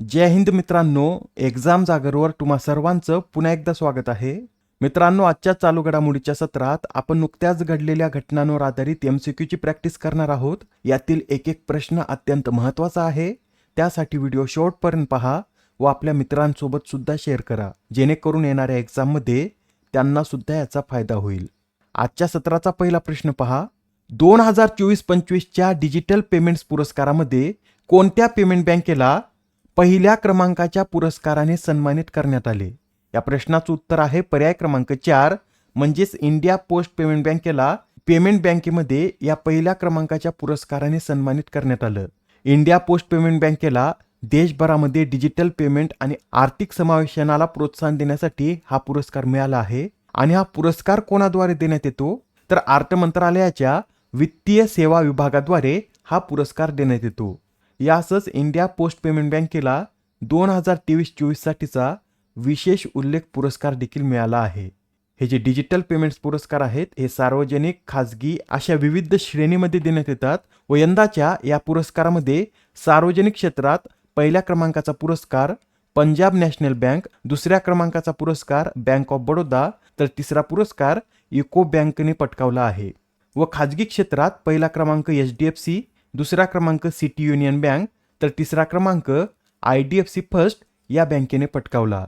जय हिंद मित्रांनो एक्झाम जागरवर तुम्हा सर्वांचं पुन्हा एकदा स्वागत आहे. मित्रांनो आजच्या चालू घडामोडीच्या सत्रात आपण नुकत्याच घडलेल्या घटनांवर आधारित एम सी क्यूची प्रॅक्टिस करणार आहोत. यातील एक एक प्रश्न अत्यंत महत्त्वाचा आहे. त्यासाठी व्हिडिओ शेवटपर्यंत पहा व आपल्या मित्रांसोबत सुद्धा शेअर करा. जेणेकरून येणाऱ्या एक्झाममध्ये त्यांना सुद्धा याचा फायदा होईल. आजच्या सत्राचा पहिला प्रश्न पहा. दोन हजार चोवीस पंचवीसच्या डिजिटल पेमेंट्स पुरस्कारामध्ये कोणत्या पेमेंट बँकेला पहिल्या क्रमांकाच्या पुरस्काराने सन्मानित करण्यात आले. या प्रश्नाचं उत्तर आहे पर्याय क्रमांक चार म्हणजेच इंडिया पोस्ट पेमेंट बँकेला पेमेंट बँकेमध्ये या पहिल्या क्रमांकाच्या पुरस्काराने सन्मानित करण्यात आलं. इंडिया पोस्ट पेमेंट बँकेला देशभरामध्ये डिजिटल पेमेंट आणि आर्थिक समावेशनाला प्रोत्साहन देण्यासाठी हा पुरस्कार मिळाला आहे. आणि हा पुरस्कार कोणाद्वारे देण्यात येतो? तर अर्थ मंत्रालयाच्या वित्तीय सेवा विभागाद्वारे हा पुरस्कार देण्यात येतो. यासच इंडिया पोस्ट पेमेंट बँकेला दोन हजार तेवीस चोवीससाठीचा विशेष उल्लेख पुरस्कार देखील मिळाला आहे. हे जे डिजिटल पेमेंट्स पुरस्कार आहेत हे सार्वजनिक खाजगी अशा विविध श्रेणीमध्ये देण्यात येतात व यंदाच्या या पुरस्कारामध्ये सार्वजनिक क्षेत्रात पहिल्या क्रमांकाचा पुरस्कार पंजाब नॅशनल बँक दुसऱ्या क्रमांकाचा पुरस्कार बँक ऑफ बडोदा तर तिसरा पुरस्कार युको बँकने पटकावला आहे. व खाजगी क्षेत्रात पहिला क्रमांक एच डी एफ सी दुसरा क्रमांक सिटी युनियन बँक तर तिसरा क्रमांक I D F C first या बँकेने पटकावला.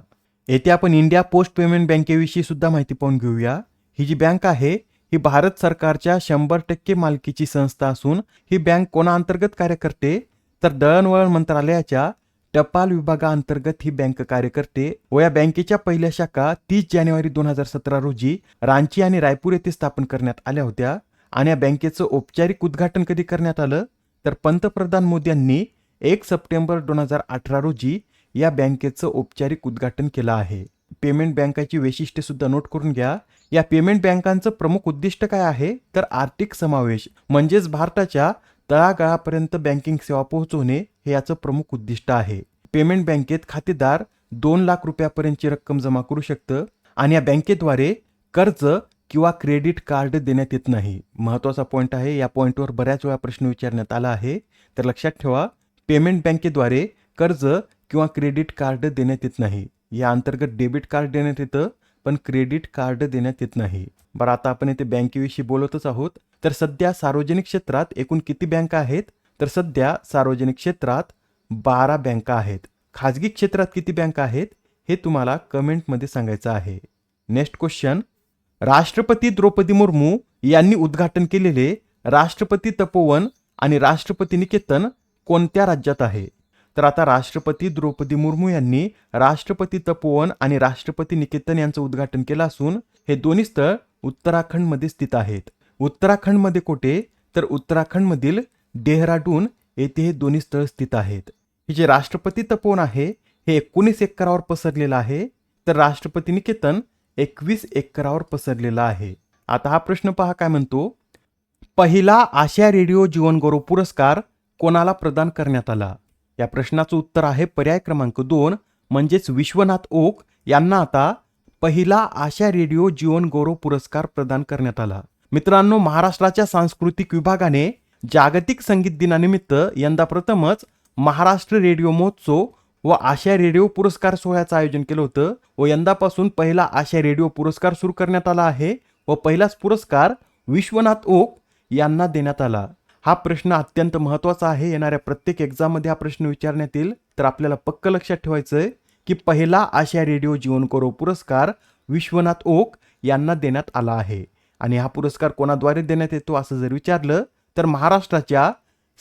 येथे आपण इंडिया पोस्ट पेमेंट बँकेविषयी सुद्धा माहिती पाहून घेऊया. ही जी बँक आहे ही भारत सरकारच्या शंभर टक्के मालकीची संस्था असून ही बँक कोणाअंतर्गत कार्य करते तर दळणवळण मंत्रालयाच्या टपाल विभागाअंतर्गत ही बँक कार्य करते व या बँकेच्या पहिल्या शाखा तीस जानेवारी दोन हजार सतरा रोजी रांची आणि रायपूर येथे स्थापन करण्यात आल्या होत्या. आणि या बँकेचं औपचारिक उद्घाटन कधी करण्यात आलं? तर पंतप्रधान मोदी यांनी एक सप्टेंबर दोन हजार अठरा रोजी या बँकेचं औपचारिक उद्घाटन केलं आहे. पेमेंट बँकाची वैशिष्ट्ये सुद्धा नोट करून घ्या. या पेमेंट बँकांचं प्रमुख उद्दिष्ट काय आहे? तर आर्थिक समावेश म्हणजेच भारताच्या तळागाळापर्यंत बँकिंग सेवा पोहोचवणे हे याचं प्रमुख उद्दिष्ट आहे. पेमेंट बँकेत खातेदार दोन लाख रुपयापर्यंतची रक्कम जमा करू शकतं आणि या बँकेद्वारे कर्ज किंवा क्रेडिट कार्ड देण्यात येत नाही. महत्त्वाचा पॉईंट आहे या पॉईंटवर बऱ्याच वेळा प्रश्न विचारण्यात आला आहे. तर लक्षात ठेवा पेमेंट बँकेद्वारे कर्ज किंवा क्रेडिट कार्ड देण्यात येत नाही. या अंतर्गत डेबिट कार्ड देण्यात येतं पण क्रेडिट कार्ड देण्यात येत नाही. बरं आता आपण येथे बँकेविषयी बोलतच आहोत. तर सध्या सार्वजनिक क्षेत्रात एकूण किती बँका आहेत? तर सध्या सार्वजनिक क्षेत्रात बारा बँका आहेत. खाजगी क्षेत्रात किती बँका आहेत? हे तुम्हाला कमेंटमध्ये सांगायचं आहे. नेक्स्ट क्वेश्चन राष्ट्रपती द्रौपदी मुर्मू यांनी उद्घाटन केलेले राष्ट्रपती तपोवन आणि राष्ट्रपती निकेतन कोणत्या राज्यात आहे? तर आता राष्ट्रपती द्रौपदी मुर्मू यांनी राष्ट्रपती तपोवन आणि राष्ट्रपती निकेतन यांचं उद्घाटन केलं असून हे दोन्ही स्थळ उत्तराखंडमध्ये स्थित आहेत. उत्तराखंडमध्ये कोठे? तर उत्तराखंडमधील डेहराडून येथे हे दोन्ही स्थळ स्थित आहेत. हे जे राष्ट्रपती तपोवन आहे हे एकोणीस एकरावर पसरलेलं आहे. तर राष्ट्रपती निकेतन एकवीस एकरावर पसरलेला आहे. आता हा प्रश्न पहा काय म्हणतो? पहिला आशिया रेडिओ जीवनगौरव पुरस्कार कोणाला प्रदान करण्यात आला? या प्रश्नाचं उत्तर आहे पर्याय क्रमांक दोन म्हणजेच विश्वनाथ ओक यांना आता पहिला आशिया रेडिओ जीवन गौरव पुरस्कार प्रदान करण्यात आला. मित्रांनो महाराष्ट्राच्या सांस्कृतिक विभागाने जागतिक संगीत दिनानिमित्त यंदा प्रथमच महाराष्ट्र रेडिओ महोत्सव व आशा रेडिओ पुरस्कार सोहळ्याचं आयोजन केलं होतं व यंदापासून पहिला आशा रेडिओ पुरस्कार सुरू करण्यात आला आहे व पहिलाच पुरस्कार विश्वनाथ ओक यांना देण्यात आला. हा प्रश्न अत्यंत महत्त्वाचा आहे. येणाऱ्या प्रत्येक एक्झाममध्ये हा प्रश्न विचारण्यात येईल. तर आपल्याला पक्क लक्षात ठेवायचं आहे की पहिला आशा रेडिओ जीवन गौरव पुरस्कार विश्वनाथ ओक यांना देण्यात आला आहे. आणि हा पुरस्कार कोणाद्वारे देण्यात येतो असं जर विचारलं तर महाराष्ट्राच्या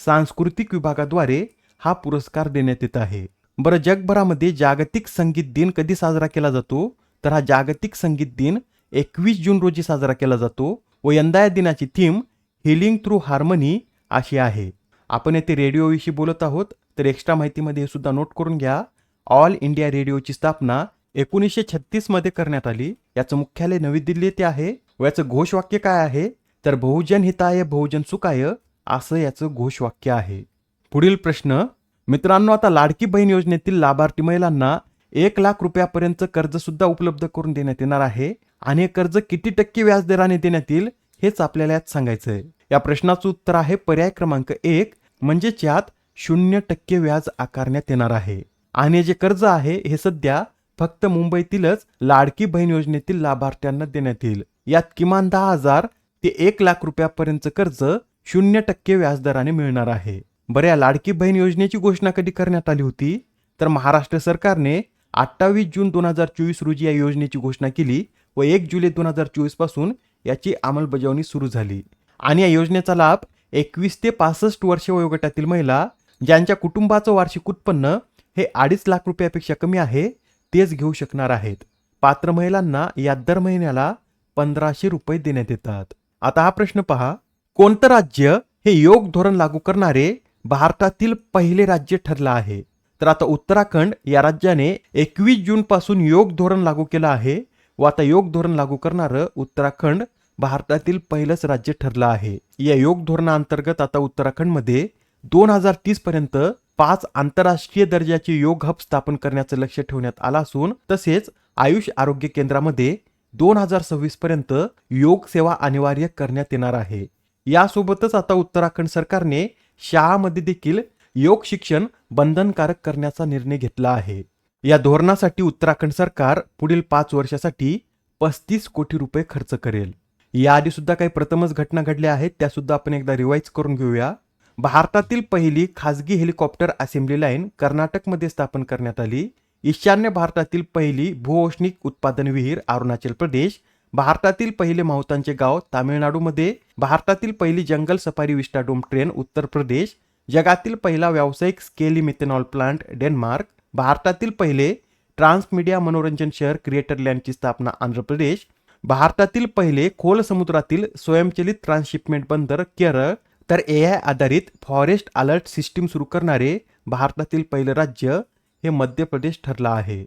सांस्कृतिक विभागाद्वारे हा पुरस्कार देण्यात येत आहे. बरं जगभरामध्ये जागतिक संगीत दिन कधी साजरा केला जातो? तर हा जागतिक संगीत दिन एकवीस जून रोजी साजरा केला जातो व यंदा या दिनाची थीम हिलिंग थ्रू हार्मनी अशी आहे. आपण येथे रेडिओविषयी बोलत आहोत तर एक्स्ट्रा माहितीमध्ये हे सुद्धा नोट करून घ्या. ऑल इंडिया रेडिओची स्थापना एकोणीसशे छत्तीसमध्ये करण्यात आली. याचं मुख्यालय नवी दिल्ली येथे आहे व याचं घोषवाक्य काय आहे? तर बहुजन हिताय बहुजन सुखाय असं याचं घोषवाक्य आहे. पुढील प्रश्न मित्रांनो आता लाडकी बहीण योजनेतील लाभार्थी महिलांना एक लाख रुपयापर्यंत कर्ज सुद्धा उपलब्ध करून देण्यात येणार आहे आणि हे कर्ज किती टक्के व्याजदराने देण्यात येईल हेच आपल्याला यात सांगायचं आहे या प्रश्नाचं उत्तर आहे पर्याय क्रमांक एक म्हणजेच यात शून्य टक्के व्याज आकारण्यात येणार आहे. आणि हे जे कर्ज आहे हे सध्या फक्त मुंबईतीलच लाडकी बहीण योजनेतील लाभार्थ्यांना देण्यात येईल. यात किमान दहा हजार ते एक लाख रुपयापर्यंतचं कर्ज शून्य टक्के व्याजदराने मिळणार आहे. बरं या लाडकी बहीण योजनेची घोषणा कधी करण्यात आली होती? तर महाराष्ट्र सरकारने अठ्ठावीस जून दोन हजार चोवीस रोजी या योजनेची घोषणा केली व एक जुलै दोन हजार चोवीसपासून याची अंमलबजावणी सुरू झाली. आणि या योजनेचा लाभ एकवीस ते पासष्ट वर्ष वयोगटातील महिला ज्यांच्या कुटुंबाचं वार्षिक उत्पन्न हे अडीच लाख रुपयापेक्षा कमी आहे तेच घेऊ शकणार आहेत. पात्र महिलांना या दर महिन्याला पंधराशे रुपये देण्यात येतात. आता हा प्रश्न पहा. कोणतं राज्य हे योग धोरण लागू करणारे भारतातील पहिले राज्य ठरलं आहे. तर आता उत्तराखंड या राज्याने एकवीस जून पासून योग धोरण लागू केलं आहे व आता योग धोरण लागू करणारं उत्तराखंड भारतातील पहिलंच राज्य ठरलं आहे. या योग धोरणाअंतर्गत आता उत्तराखंडमध्ये दोन हजार तीस पर्यंत पाच आंतरराष्ट्रीय दर्जाचे योग हब स्थापन करण्याचं लक्ष ठेवण्यात आलं असून तसेच आयुष आरोग्य केंद्रामध्ये दोन हजार सव्वीस पर्यंत योग सेवा अनिवार्य करण्यात येणार आहे. यासोबतच आता उत्तराखंड सरकारने शाळामध्ये देखील योग शिक्षण बंधनकारक करण्याचा निर्णय घेतला आहे. या धोरणासाठी उत्तराखंड सरकार पुढील पाच वर्षासाठी पस्तीस कोटी रुपये खर्च करेल. याआधी सुद्धा काही प्रथमच घटना घडल्या आहेत त्या सुद्धा आपण एकदा रिवाईज करून घेऊया. भारतातील पहिली खासगी हेलिकॉप्टर असेंब्ली लाईन कर्नाटकमध्ये स्थापन करण्यात आली. ईशान्य भारतातील पहिली भूऔष्णिक उत्पादन विहीर अरुणाचल प्रदेश भारतातील पहिले माहुतांचे गाव तामिळनाडूमध्ये भारतातील पहिली जंगल safari vistadome train Uttar Pradesh जगातील पहिला व्यावसायिक स्केली मिथेनॉल प्लांट डेन्मार्क भारतातील पहिले ट्रान्समीडिया मनोरंजन शहर क्रिएटर लँडची स्थापना आंध्र प्रदेश भारतातील पहिले खोल समुद्रातील स्वयंचलित ट्रान्सशिपमेंट बंदर केरळ तर ए आय आधारित फॉरेस्ट अलर्ट सिस्टीम सुरू करणारे भारतातील पहिलं राज्य हे मध्य प्रदेश ठरलं आहे.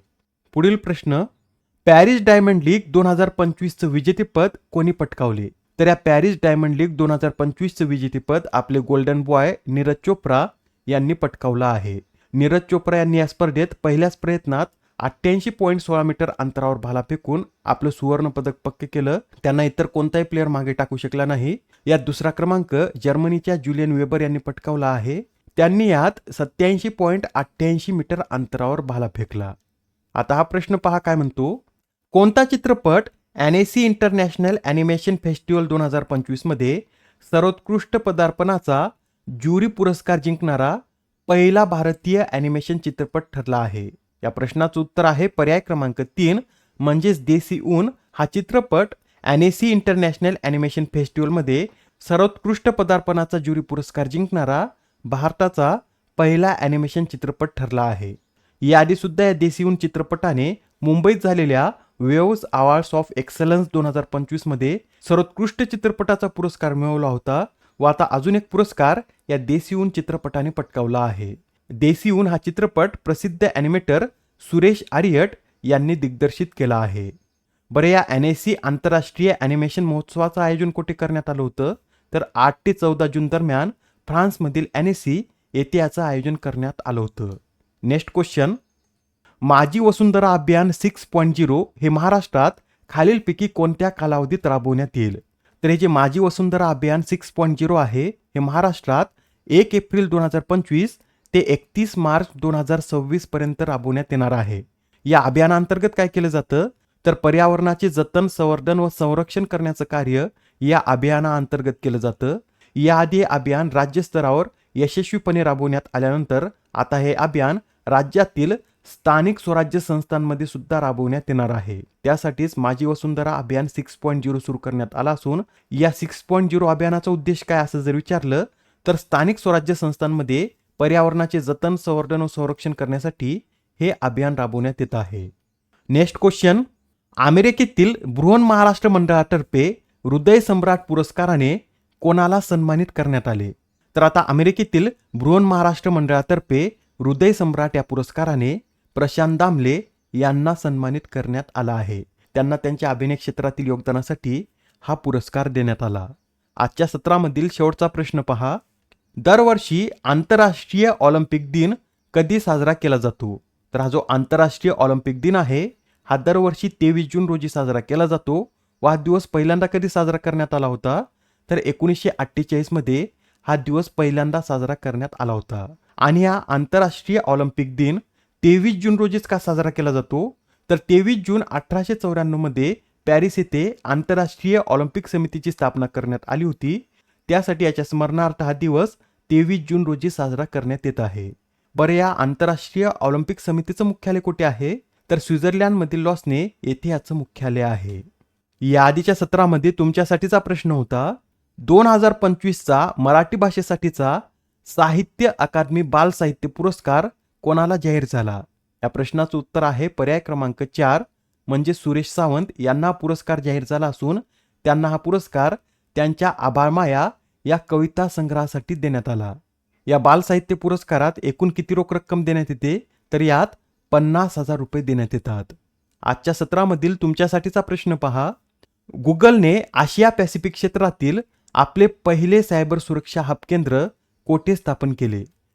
पुढील प्रश्न पॅरिस डायमंड लीग दोन हजार पंचवीसचं विजेतेपद कोणी पटकावले? तर या पॅरिस डायमंड लीग दोन हजार पंचवीसचं विजेतेपद आपले गोल्डन बॉय नीरज चोप्रा यांनी पटकावलं आहे. नीरज चोप्रा यांनी या स्पर्धेत पहिल्याच प्रयत्नात अठ्ठ्याऐंशी पॉईंट सोळा मीटर अंतरावर भाला फेकून आपलं सुवर्णपदक पक्के केलं. त्यांना इतर कोणताही प्लेअर मागे टाकू शकला नाही. यात दुसरा क्रमांक जर्मनीच्या जुलियन वेबर यांनी पटकावला आहे. त्यांनी यात सत्याऐंशी पॉईंट अठ्ठ्याऐंशी मीटर अंतरावर भाला फेकला. आता हा प्रश्न पहा काय म्हणतो? कोणता चित्रपट ॲनेसी इंटरनॅशनल ॲनिमेशन फेस्टिवल दोन हजार पंचवीसमध्ये सर्वोत्कृष्ट पदार्पणाचा ज्युरी पुरस्कार जिंकणारा पहिला भारतीय ॲनिमेशन चित्रपट ठरला आहे? या प्रश्नाचं उत्तर आहे पर्याय क्रमांक तीन म्हणजेच देसी ऊन. हा चित्रपट ॲनेसी इंटरनॅशनल ॲनिमेशन फेस्टिवलमध्ये सर्वोत्कृष्ट पदार्पणाचा ज्युरी पुरस्कार जिंकणारा भारताचा पहिला ॲनिमेशन चित्रपट ठरला आहे. याआधीसुद्धा या ऊन चित्रपटाने मुंबईत झालेल्या वेव्स अवॉर्ड्स ऑफ एक्सलन्स दोन हजार पंचवीसमध्ये सर्वोत्कृष्ट चित्रपटाचा पुरस्कार मिळवला होता व आता अजून एक पुरस्कार या देसीहून चित्रपटाने पटकावला आहे. देसीहून हा चित्रपट प्रसिद्ध ॲनिमेटर सुरेश आर्यट यांनी दिग्दर्शित केला आहे. बरं या एन एस सी आंतरराष्ट्रीय ॲनिमेशन महोत्सवाचं आयोजन कुठे करण्यात आलं होतं? तर आठ ते चौदा जून दरम्यान फ्रान्समधील एन एस सी येथे याचं आयोजन करण्यात आलं होतं. नेक्स्ट क्वेश्चन माझी वसुंधरा अभियान सिक्स पॉईंट झिरो हे महाराष्ट्रात खालीलपैकी कोणत्या कालावधीत राबवण्यात येईल? तर हे जे माझी वसुंधरा अभियान सिक्स पॉईंट झिरो आहे हे महाराष्ट्रात एक एप्रिल दोन हजार पंचवीस ते एकतीस मार्च दोन हजार सव्वीस पर्यंत राबवण्यात येणार आहे. या अभियानांतर्गत काय केलं जातं? तर पर्यावरणाचे जतन संवर्धन व संरक्षण करण्याचं कार्य या अभियानाअंतर्गत केलं जातं. याआधी हे अभियान राज्यस्तरावर यशस्वीपणे राबवण्यात आल्यानंतर आता हे अभियान राज्यातील स्थानिक स्वराज्य संस्थांमध्ये सुद्धा राबवण्यात येणार आहे. त्यासाठीच माझी वसुंधरा अभियान सिक्स पॉईंट झिरो सुरू करण्यात आला असून या सिक्स पॉईंट झिरो अभियानाचा उद्देश काय असं जर विचारलं तर स्थानिक स्वराज्य संस्थांमध्ये पर्यावरणाचे जतन संवर्धन व संरक्षण करण्यासाठी हे अभियान राबवण्यात येत आहे. नेक्स्ट क्वेश्चन अमेरिकेतील बृहन महाराष्ट्र मंडळातर्फे हृदय सम्राट पुरस्काराने कोणाला सन्मानित करण्यात आले? तर आता अमेरिकेतील बृहन महाराष्ट्र मंडळातर्फे हृदय सम्राट या पुरस्काराने प्रशांत दामले यांना सन्मानित करण्यात आला आहे. त्यांना त्यांच्या अभिनय क्षेत्रातील योगदानासाठी हा पुरस्कार देण्यात आला. आजच्या सत्रामधील शेवटचा प्रश्न पहा. दरवर्षी आंतरराष्ट्रीय ऑलिम्पिक दिन कधी साजरा केला जातो? तर हा जो आंतरराष्ट्रीय ऑलिम्पिक दिन आहे हा दरवर्षी तेवीस जून रोजी साजरा केला जातो. व हा दिवस पहिल्यांदा कधी साजरा करण्यात आला होता? तर एकोणीसशे अठ्ठेचाळीसमध्ये हा दिवस पहिल्यांदा साजरा करण्यात आला होता. आणि हा आंतरराष्ट्रीय ऑलिम्पिक दिन तेवीस जून रोजीच का साजरा केला जातो? तर तेवीस जून अठराशे चौऱ्याण्णवमध्ये पॅरिस येथे आंतरराष्ट्रीय ऑलिम्पिक समितीची स्थापना करण्यात आली होती. त्यासाठी याच्या स्मरणार्थ हा दिवस तेवीस जून रोजी साजरा करण्यात येत आहे. बरं या आंतरराष्ट्रीय ऑलिम्पिक समितीचं मुख्यालय कुठे आहे? तर स्वित्झर्लंडमधील लॉसने येथे याचं मुख्यालय आहे. या आधीच्या सत्रामध्ये तुमच्यासाठीचा प्रश्न होता. दोन हजार पंचवीसचा मराठी भाषेसाठीचा साहित्य अकादमी बाल साहित्य पुरस्कार कोणाला जाहीर झाला? या प्रश्नाचं उत्तर आहे पर्याय क्रमांक चार म्हणजे सुरेश सावंत यांना पुरस्कार जाहीर झाला असून त्यांना हा पुरस्कार त्यांच्या आबाळमाया या कविता संग्रहासाठी देण्यात आला. या बाल साहित्य पुरस्कारात एकूण किती रोख रक्कम देण्यात येते? तर यात पन्नास हजार रुपये देण्यात येतात. आजच्या सत्रामधील तुमच्यासाठीचा प्रश्न पहा. गुगलने आशिया पॅसिफिक क्षेत्रातील आपले पहिले सायबर सुरक्षा हब केंद्र कोठे स्थापन केले?